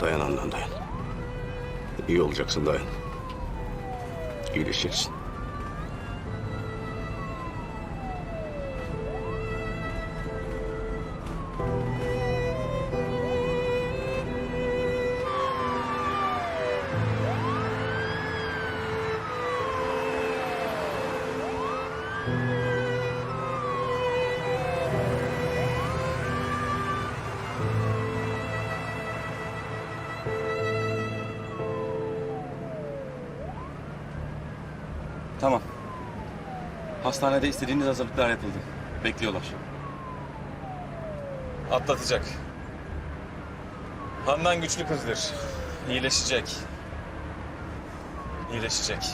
Dayan Handan dayan. İyi olacaksın dayan. İyileşeceksin. Tamam. Hastanede istediğiniz hazırlıklar yapıldı. Bekliyorlar. Atlatacak. Handan güçlü kızdır. İyileşecek. İyileşecek.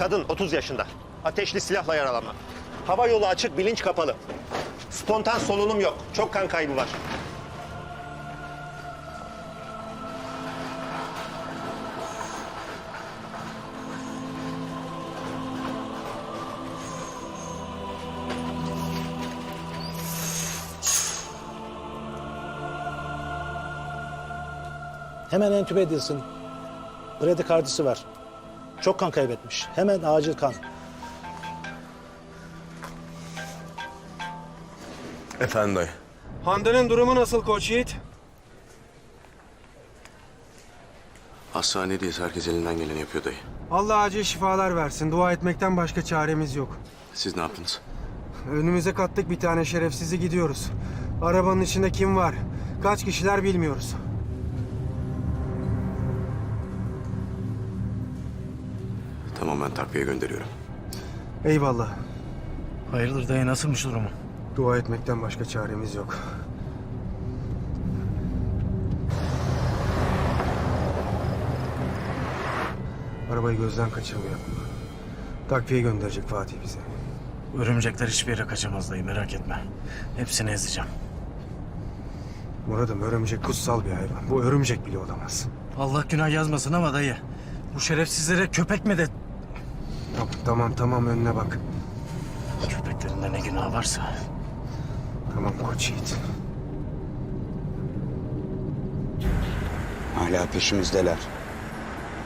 Kadın 30 yaşında. Ateşli silahla yaralama. Hava yolu açık, bilinç kapalı. Spontan solunum yok. Çok kan kaybı var. Hemen entübe edilsin. Bradikardisi var. Çok kan kaybetmiş. Hemen acil kan. Efendim dayı. Hande'nin durumu nasıl Koç Yiğit? Hastanedeyiz. Herkes elinden geleni yapıyor dayı. Allah acil şifalar versin. Dua etmekten başka çaremiz yok. Siz ne yaptınız? Önümüze kattık bir tane şerefsizi gidiyoruz. Arabanın içinde kim var? Kaç kişiler bilmiyoruz. Tamam ben takviye gönderiyorum. Eyvallah. Hayırdır dayı nasılmış durumu? Dua etmekten başka çaremiz yok. Arabayı gözden kaçırmıyor. Takviye gönderecek Fatih bize. Örümcekler hiçbir yere kaçamaz dayı merak etme. Hepsini ezeceğim. Murat'ım örümcek kutsal bir hayvan. Bu örümcek bile olamaz. Allah günah yazmasın ama dayı. Bu şerefsizlere köpek mi de... Tamam tamam, tamam önüne bak. Köpeklerin de ne günah varsa. Tamam Koç Yiğit. Hala peşimizdeler.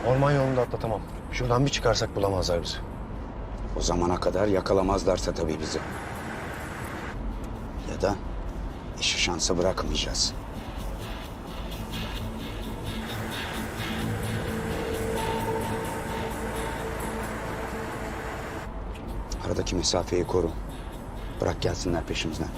Orman yolunda atlatamam. Şuradan bir çıkarsak bulamazlar bizi. O zamana kadar yakalamazlarsa tabii bizi. Ya da işi şansa bırakmayacağız. Aradaki mesafeyi koru. Bırak gelsinler peşimizden.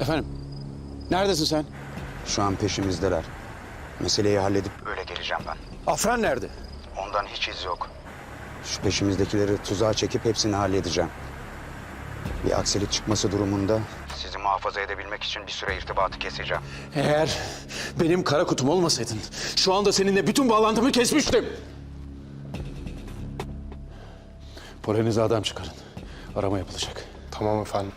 Efendim? Neredesin sen? Şu an peşimizdeler. Meseleyi halledip öyle geleceğim ben. Afran nerede? Ondan hiç iz yok. Şu peşimizdekileri tuzağa çekip hepsini halledeceğim. Bir aksilik çıkması durumunda sizi muhafaza edebilmek için bir süre irtibatı keseceğim. Eğer benim kara kutum olmasaydın şu anda seninle bütün bağlantımı kesmiştim. Polenize adam çıkarın. Arama yapılacak. Tamam efendim.